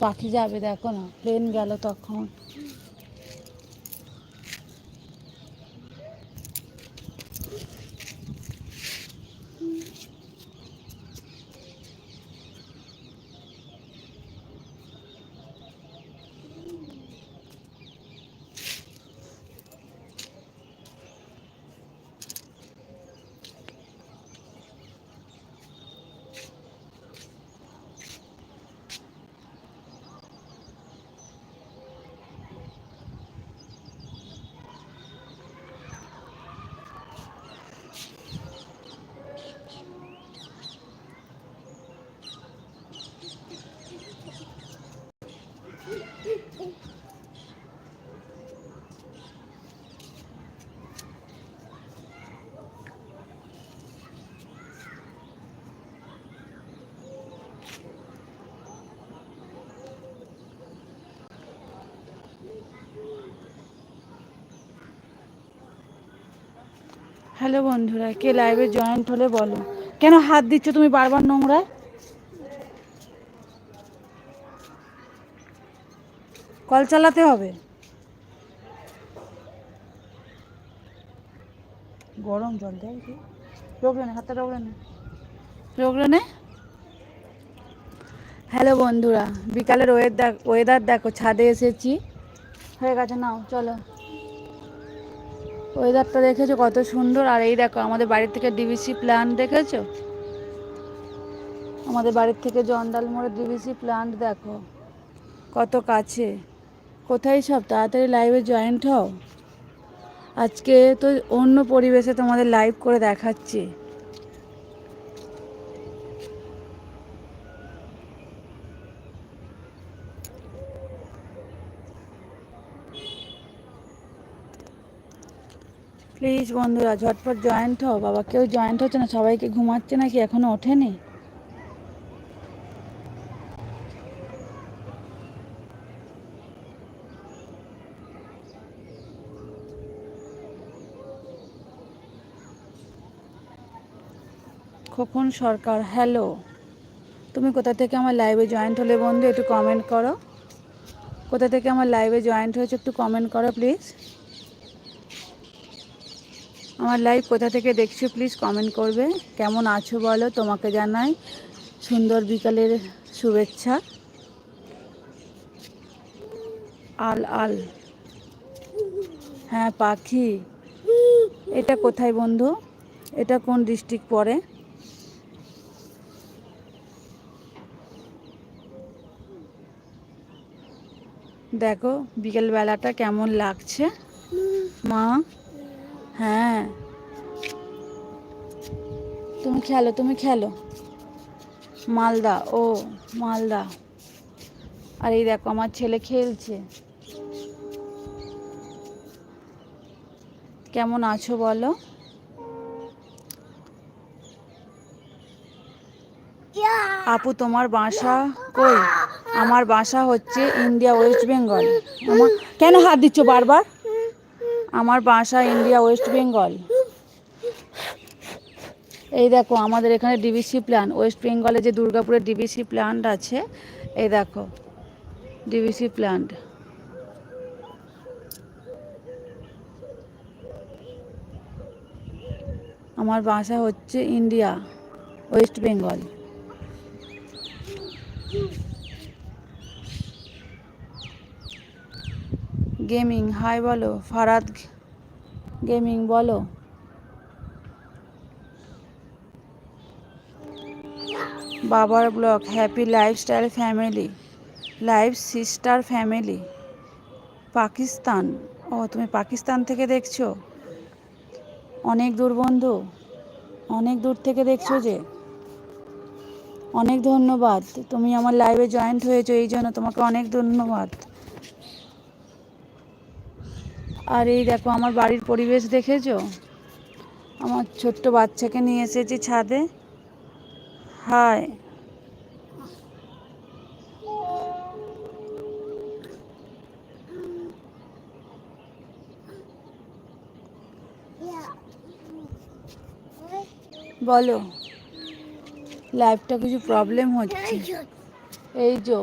পাখি যাবে দেখো না। প্লেন গেল তখন। হ্যালো বন্ধুরা কে লাইভে জয়েন্ট হলে বলো। কেন হাত দিচ্ছ তুমি বারবার নোংরা কল চালাতে হবে। গরম জল দেয় কি রোগলে নে হাতটা রোগলে নে রোগলে নে হ্যালো বন্ধুরা বিকালের ওয়েদার ওয়েদার দেখো ছাদে এসেছি। হয়ে গেছে নাও চলো। ওয়েদারটা দেখেছ? কত সুন্দর। আর এই দেখো আমাদের বাড়ির থেকে ডিভিসি প্ল্যান্ট দেখেছ? আমাদের বাড়ির থেকে জন্ডাল মোড়ে ডিভিসি প্ল্যান্ট দেখো। কত কাছে। কোথায় সব তাড়াতাড়ি লাইভে জয়েন্ট হও? আজকে তো অন্য পরিবেশে তোমাদের লাইভ করে দেখাচ্ছি। প্লিজ বন্ধুরা, ঝটপট জয়েন্ট হও। বাবা, কেউ জয়েন্ট হচ্ছে না, সবাইকে ঘুমাচ্ছে নাকি? এখনও ওঠেনি? খোকন সরকার? হ্যালো তুমি কোথা থেকে আমার লাইভে জয়েন্ট হলে বন্ধু? একটু কমেন্ট করো। কোথা থেকে আমার লাইভে জয়েন্ট হয়েছে একটু কমেন্ট করো প্লিজ আমার লাইভ কোথা থেকে দেখছ প্লিজ কমেন্ট করবে। কেমন আছো বলো? তোমাকে জানাই সুন্দর বিকালের শুভেচ্ছা। আল আল। হ্যাঁ পাখি। এটা কোথায় বন্ধু? এটা কোন ডিস্ট্রিক্ট পড়ে? দেখো বিকেলবেলাটা কেমন লাগছে? মা? হ্যাঁ। তুমি খেলো তুমি খেলো। মালদা ও মালদা। আর এই দেখো আমার ছেলে খেলছে। কেমন আছো বলো? আপু তোমার বাসা কই? আমার বাসা হচ্ছে ইন্ডিয়া ওয়েস্ট বেঙ্গল। আমার কেন হাত দিচ্ছ বারবার? আমার বাসা ইন্ডিয়া ওয়েস্ট বেঙ্গল। এই দেখো, আমাদের এখানে ডিবিসি প্ল্যান ওয়েস্ট বেঙ্গলে যে দুর্গাপুরের ডিবিসি প্ল্যান্ট আছে, এই দেখো, ডিবিসি প্ল্যান্ট আমার বাসা হচ্ছে India West Bengal. Gaming, hi বলো, ফারাদ গেমিং বলো। বাবার vlog, happy lifestyle family, life sister family, Pakistan. ও, তুমি পাকিস্তান থেকে দেখছ? অনেক দূর বন্ধু, অনেক দূর থেকে দেখছ যে? অনেক ধন্যবাদ, তুমি আমার লাইভে জয়েন্ট হয়েছো, এই জন্য তোমাকে অনেক ধন্যবাদ। আর এই দেখো আমার বাড়ির পরিবেশ দেখেছ? আমার ছোট্ট বাচ্চাকে নিয়ে এসেছি ছাদে। হাই বলো লাইফটা কিছু প্রবলেম হচ্ছে? এই যে।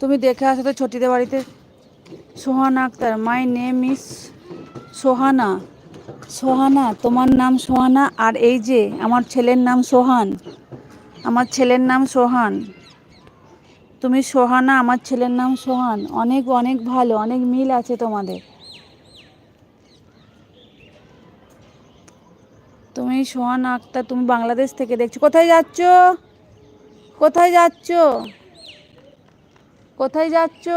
তুমি দেখে আসো তো ছোটিদের বাড়িতে। Sohana Akter, my name is Sohana. Sohana, তোমার নাম সোহানা? আর এই যে, আমার ছেলের নাম সোহান। আমার ছেলের নাম সোহান। তুমি সোহানা, আমার ছেলের নাম সোহান। অনেক অনেক ভালো, অনেক মিল আছে তোমাদের। তুমি সোহান আক্তার, তুমি বাংলাদেশ থেকে দেখছ। কোথায় যাচ্ছ? কোথায় যাচ্ছ? কোথায় যাচ্ছ?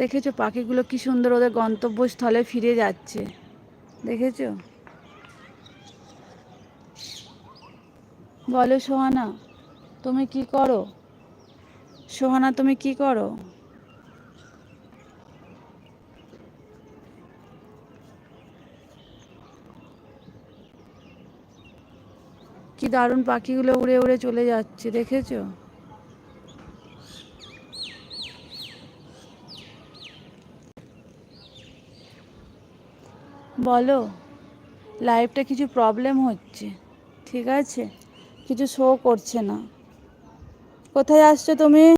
দেখেছ পাখিগুলো কি সুন্দর ওদের গন্তব্যস্থলে ফিরে যাচ্ছে। দেখেছ? বলো সোহানা, তুমি কি করো? সোহানা, তুমি কি করো? কি দারুণ পাখিগুলো উড়ে উড়ে চলে যাচ্ছে, দেখেছ? বলো লাইফটা কিছু প্রবলেম হচ্ছে ঠিক আছে? কিছু শো করছে না। কোথায় আসছো তুমি?